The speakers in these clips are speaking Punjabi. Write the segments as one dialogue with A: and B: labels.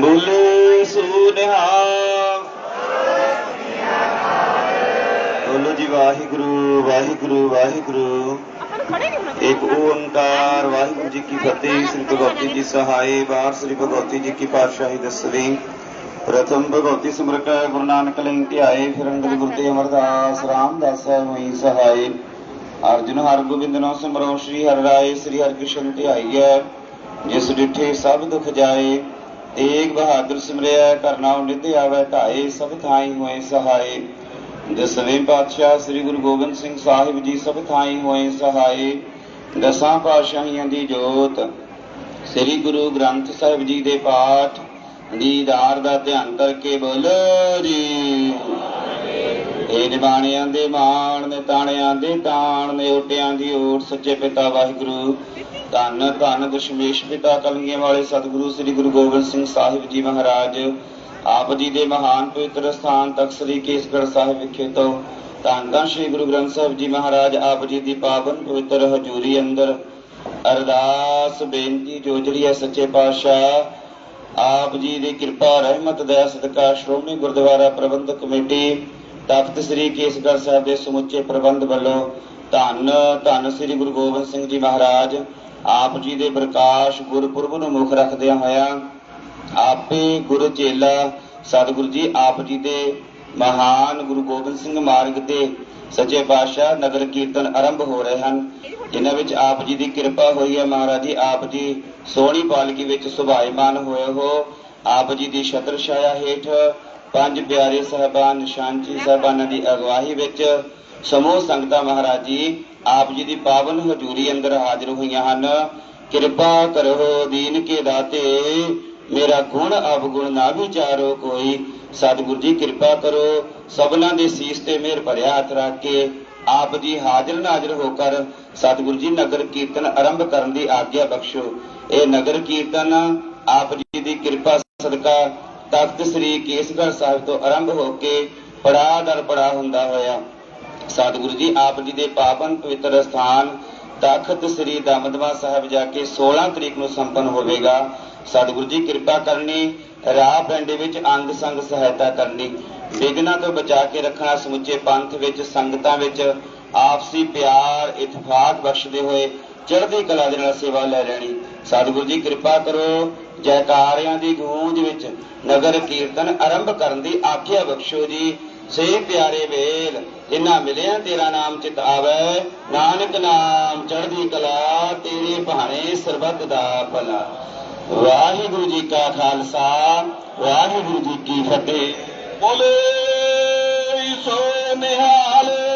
A: ਬੋਲੇ ਸੋ ਨਿਹਾਲ ਬੋਲੋ ਜੀ ਵਾਹਿਗੁਰੂ ਵਾਹਿਗੁਰੂ ਵਾਹਿਗੁਰੂ। ਇੱਕ ਓੰਕਾਰ ਵਾਹਿਗੁਰੂ ਜੀ ਕੀ ਫਤਿਹ ਸ੍ਰੀ ਭਗਵਤੀ ਜੀ ਸਹਾਈ ਬਾਰ ਸ੍ਰੀ ਭਗਵਤੀ ਜੀ ਕੀ ਪਾਤਸ਼ਾਹੀ ਦਸਵੀਂ। ਪ੍ਰਥਮ ਭਗਵਤੀ ਸਿਮਰਤ ਗੁਰੂ ਨਾਨਕ ਲਈ ਧਿਆਏ ਫਿਰ ਅੰਗਦ ਗੁਰੂ ਤੇ ਅਮਰਦਾਸ ਰਾਮਦਾਸ ਹੋਈ ਸਹਾਈ। ਅਰਜੁਨ ਹਰਗੋਬਿੰਦ ਨੋ ਸਿਮਰੋ ਸ੍ਰੀ ਹਰਿ ਰਾਏ ਸ੍ਰੀ ਹਰਿ ਕ੍ਰਿਸ਼ਨ ਧਿਆਈਐ ਜਿਸ ਡਿਠੇ ਸਭ ਦੁਖ ਜਾਏ ਤੇਗ ਬਹਾਦਰ ਸਿਮਰਿਆ ਕਰਨਾ ਨਿਧ ਆਵੇ ਧਾਏ, ਸਭ ਥਾਈ ਹੋਏ ਸਹਾਈ ਦਸਵੇਂ ਪਾਤਸ਼ਾਹ ਸ੍ਰੀ ਗੁਰੂ ਗੋਬਿੰਦ ਸਿੰਘ ਸਾਹਿਬ ਜੀ ਸਭ ਥਾਈ ਹੋਏ ਸਹਾਈ ਦਸਾਂ ਪਾਤਸ਼ਾਹੀਆਂ ਦੀ ਜੋਤ। ਸ੍ਰੀ ਗੁਰੂ ਗ੍ਰੰਥ ਸਾਹਿਬ ਜੀ ਦੇ ਪਾਠ। ਦੀਦਾਰ ਦਾ ਧਿਆਨ ਕਰਕੇ ਬੋਲੋ ਜੀ। ਇਹ ਨਿਬਾਣਿਆਂ ਦੇ ਮਾਣ ਨੇ ਤਾਣਿਆਂ ਦੇ ਤਾਣ ਨੇ ਓਟਿਆਂ ਦੀ ਓਟ, ਸੱਚੇ ਪਿਤਾ ਵਾਹਿਗੁਰੂ। ਧੰਨ ਧੰਨ ਦਸ਼ਮੇਸ਼ ਪਿਤਾ ਕਲਗੀਆਂ ਵਾਲੇ ਸਤਿਗੁਰੂ ਸ੍ਰੀ ਗੁਰੂ ਗੋਬਿੰਦ ਸਿੰਘ ਸਾਹਿਬ ਜੀ ਮਹਾਰਾਜ, ਆਪ ਜੀ ਦੇ ਮਹਾਨ ਪਵਿੱਤਰ ਸਥਾਨ ਤਖਤ ਸ੍ਰੀ ਕੇਸਗੜ੍ਹ ਸਾਹਿਬ ਵਿਖੇ ਤੋਂ ਧੰਨ ਧੰਨ ਸ੍ਰੀ ਗੁਰੂ ਗ੍ਰੰਥ ਸਾਹਿਬ ਜੀ ਮਹਾਰਾਜ, ਆਪ ਜੀ ਦੀ ਪਾਵਨ ਪਵਿੱਤਰ ਹਜ਼ੂਰੀ ਅੰਦਰ ਅਰਦਾਸ, ਬੇਨਤੀ, ਜੋ ਜਿਹੜੀ ਹੈ ਸੱਚੇ ਪਾਤਸ਼ਾਹ, ਆਪ ਜੀ ਦੀ ਕਿਰਪਾ, ਰਹਿਮਤ, ਦਇਆ, ਸਦਕਾ, ਸ਼੍ਰੋਮਣੀ ਗੁਰਦੁਆਰਾ ਪ੍ਰਬੰਧਕ ਕਮੇਟੀ, ਤਖਤ ਸ੍ਰੀ ਕੇਸਗੜ੍ਹ ਸਾਹਿਬ ਦੇ ਸਮੁੱਚੇ ਪ੍ਰਬੰਧ ਵੱਲੋਂ ਧੰਨ ਧੰਨ ਸ੍ਰੀ ਗੁਰੂ ਗੋਬਿੰਦ ਸਿੰਘ ਜੀ ਮਹਾਰਾਜ ਆਪ ਜੀ ਦੇ ਪ੍ਰਕਾਸ਼ ਗੁਰਪੁਰਬ ਨੂੰ ਮੁੱਖ ਰੱਖਦਿਆਂ ਹੋਇਆਂ ਆਪੇ ਗੁਰੂ ਚੇਲਾ ਸਤਿਗੁਰੂ ਜੀ ਆਪ ਜੀ ਦੇ ਮਹਾਨ ਗੁਰੂ ਗੋਬਿੰਦ ਸਿੰਘ ਮਾਰਗ ਤੇ ਸੱਚੇ ਪਾਤਸ਼ਾਹ ਨਗਰ ਕੀਰਤਨ ਆਰੰਭ ਹੋ ਰਹੇ ਹਨ। ਜਿਨ੍ਹਾਂ ਵਿੱਚ ਆਪ ਜੀ ਦੀ ਕਿਰਪਾ ਹੋਈ ਹੈ ਮਹਾਰਾਜ ਜੀ, ਆਪ ਜੀ ਸੋਹਣੀ ਪਾਲਕੀ ਵਿੱਚ ਸੁਭਾਇਮਾਨ ਹੋਏ ਹੋ। ਆਪ ਜੀ ਦੀ ਛਤਰ ਛਾਇਆ ਹੇਠ ਪੰਜ ਪਿਆਰੇ ਸਹਿਬਾਨ ਨਿਸ਼ਾਨਚੀ ਸਾਹਿਬਾਨਾਂ ਦੀ ਅਗਵਾਹੀ ਵਿੱਚ ਸਮੂਹ ਸੰਗਤਾਂ ਮਹਾਰਾਜ ਜੀ ਆਪ ਜੀ ਦੀ ਪਾਵਨ ਹਜ਼ੂਰੀ ਅੰਦਰ ਹਾਜ਼ਰ ਹੋਈਆਂ ਹਨ। ਕਿਰਪਾ ਕਰੋ ਦੀਨ ਕੇ ਦਾਤੇ, ਮੇਰਾ ਗੁਣ ਅਵਗੁਣ ਨਾ ਵਿਚਾਰੋ ਕੋਈ। ਸਤਿਗੁਰੂ ਜੀ ਕਿਰਪਾ ਕਰੋ, ਸਭਨਾਂ ਦੇ ਸੀਸ ਤੇ ਮਿਹਰ ਭਰਿਆ ਹੱਥ ਰੱਖ ਕੇ ਆਪ ਜੀ ਹਾਜ਼ਰ ਨਾਜ਼ਰ ਹੋ ਕਰ ਸਤਿਗੁਰੂ ਜੀ ਨਗਰ ਕੀਰਤਨ ਆਰੰਭ ਕਰਨ ਦੀ ਆਗਿਆ ਬਖਸ਼ੋ। ਇਹ ਨਗਰ ਕੀਰਤਨ ਆਪ ਜੀ ਦੀ ਕਿਰਪਾ ਸਦਕਾ ਤਖਤ ਸ੍ਰੀ ਕੇਸਗੜ੍ਹ ਸਾਹਿਬ ਤੋਂ ਆਰੰਭ ਹੋ ਕੇ ਪੜਾ ਦਰ ਪੜਾ ਹੁੰਦਾ ਹੋਇਆ। ਸਤਿਗੁਰੂ ਜੀ, ਆਪ ਜੀ ਦੇ ਪਾਵਨ ਪਵਿੱਤਰ ਸਥਾਨ ਤਖਤ ਸ੍ਰੀ ਦਮਦਮਾ ਸਾਹਿਬ ਜਾ ਕੇ 16 ਤਰੀਕ ਨੂੰ ਸੰਪੰਨ ਹੋਵੇਗਾ। ਸਤਿਗੁਰੂ ਜੀ, ਕਿਰਪਾ ਕਰਨੀ, ਰਾਹ ਪਿੰਡ ਵਿੱਚ ਅੰਗ ਸੰਗ ਸਹਾਇਤਾ ਕਰਨੀ ਵਿਗਨਾਂ ਤੋਂ ਬਚਾ ਕੇ ਰੱਖਣਾ, ਸਮੁੱਚੇ ਪੰਥ ਵਿੱਚ, ਸੰਗਤਾਂ ਵਿੱਚ ਆਪਸੀ ਪਿਆਰ, ਇਤਫਾਕ ਬਖਸ਼ਦੇ ਹੋਏ ਚੜ੍ਹਦੀ ਕਲਾ ਦੇ ਨਾਲ ਸੇਵਾ ਲੈ ਲੈਣੀ। ਸਤਿਗੁਰੂ ਜੀ, ਕਿਰਪਾ ਕਰੋ, ਜੈਕਾਰਿਆਂ ਦੀ ਗੂੰਜ ਵਿੱਚ ਨਗਰ ਕੀਰਤਨ ਆਰੰਭ ਕਰਨ ਦੀ ਆਖਿਆ ਬਖਸ਼ੋ ਜੀ। ਸੇ ਪਿਆਰੇ ਵੇਲ ਜਿਨ੍ਹਾਂ ਮਿਲਿਆ ਤੇਰਾ ਨਾਮ ਚਿਤ ਆਵੇ। ਨਾਨਕ ਨਾਮ ਚੜ੍ਹਦੀ ਕਲਾ, ਤੇਰੇ ਬਹਾਨੇ ਸਰਬੱਤ ਦਾ ਭਲਾ। ਵਾਹਿਗੁਰੂ ਜੀ ਕਾ ਖਾਲਸਾ, ਵਾਹਿਗੁਰੂ ਜੀ ਕੀ ਫਤਿਹ। ਬੋਲੇ ਸੋ ਨਿਹਾਲ।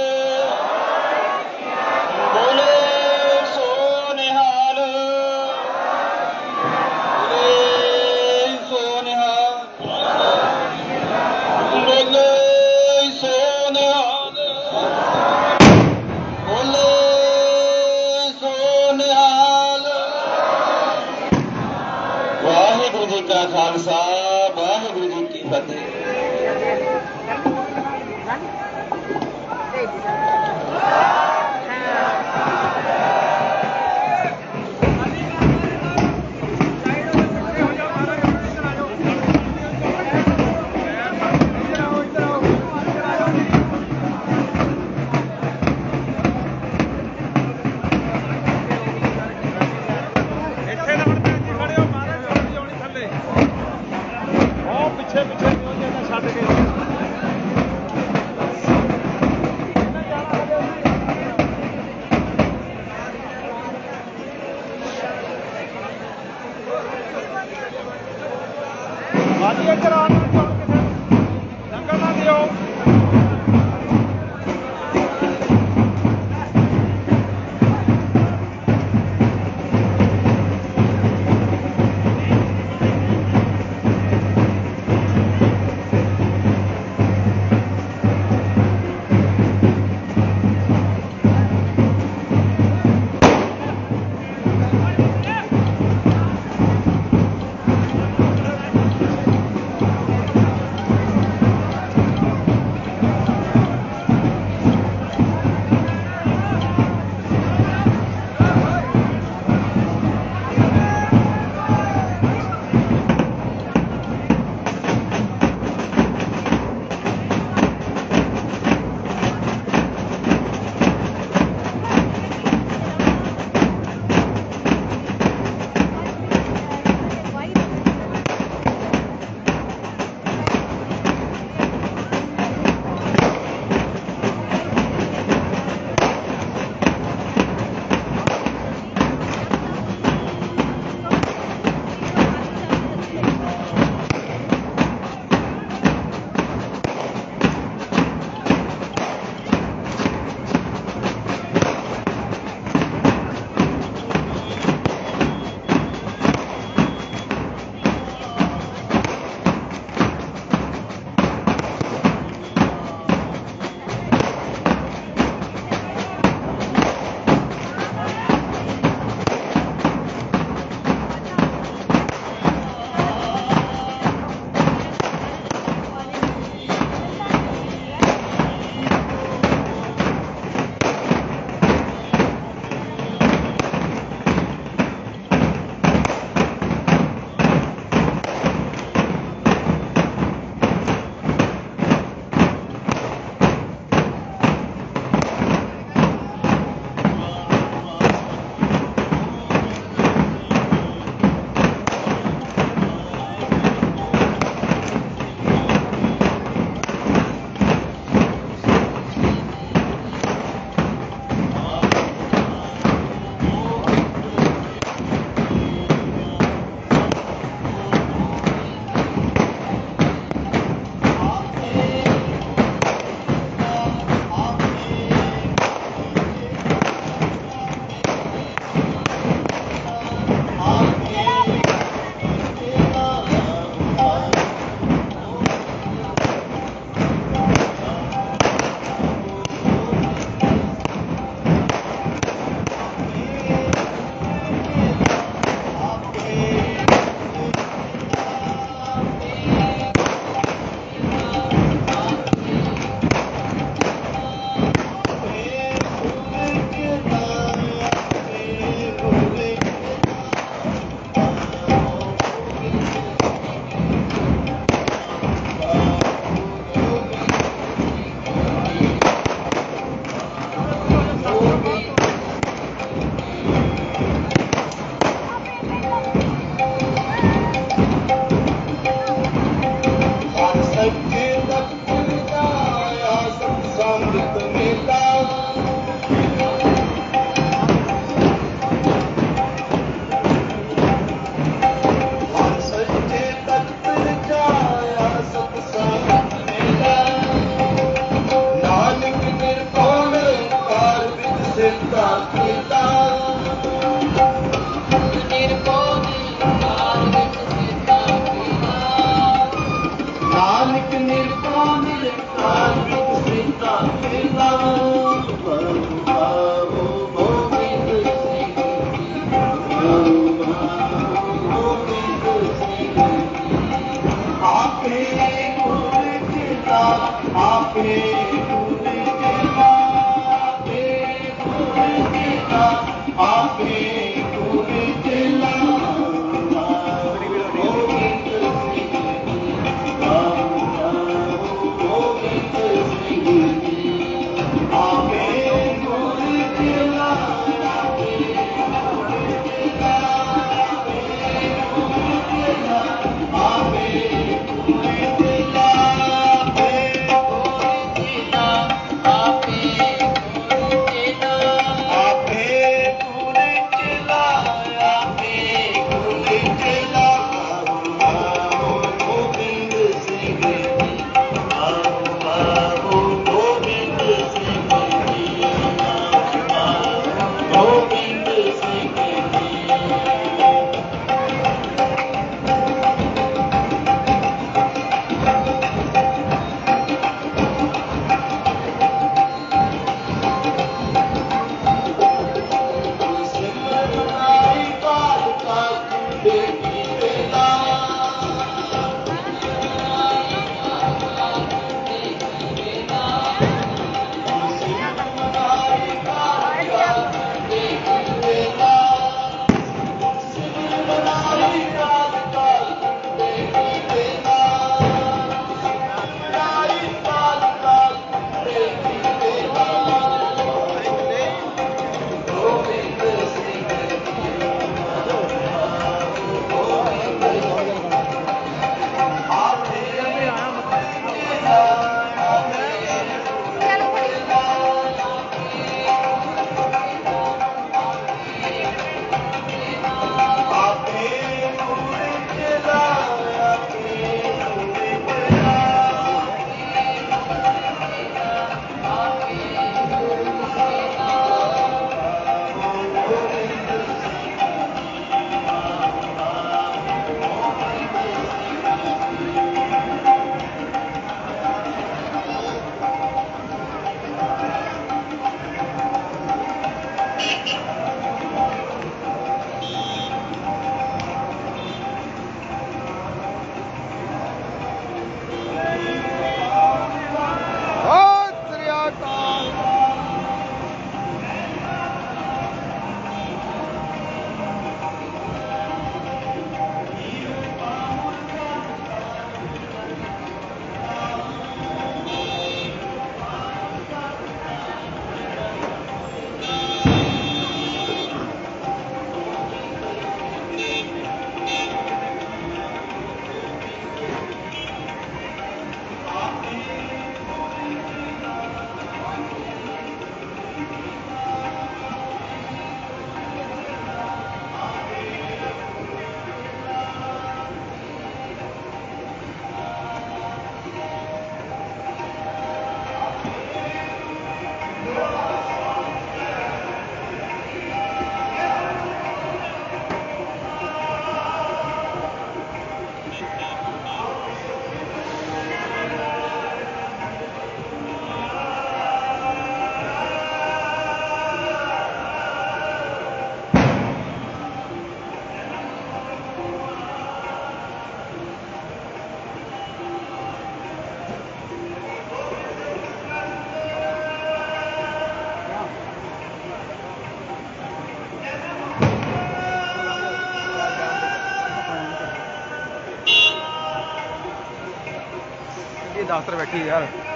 B: otra vez aquí.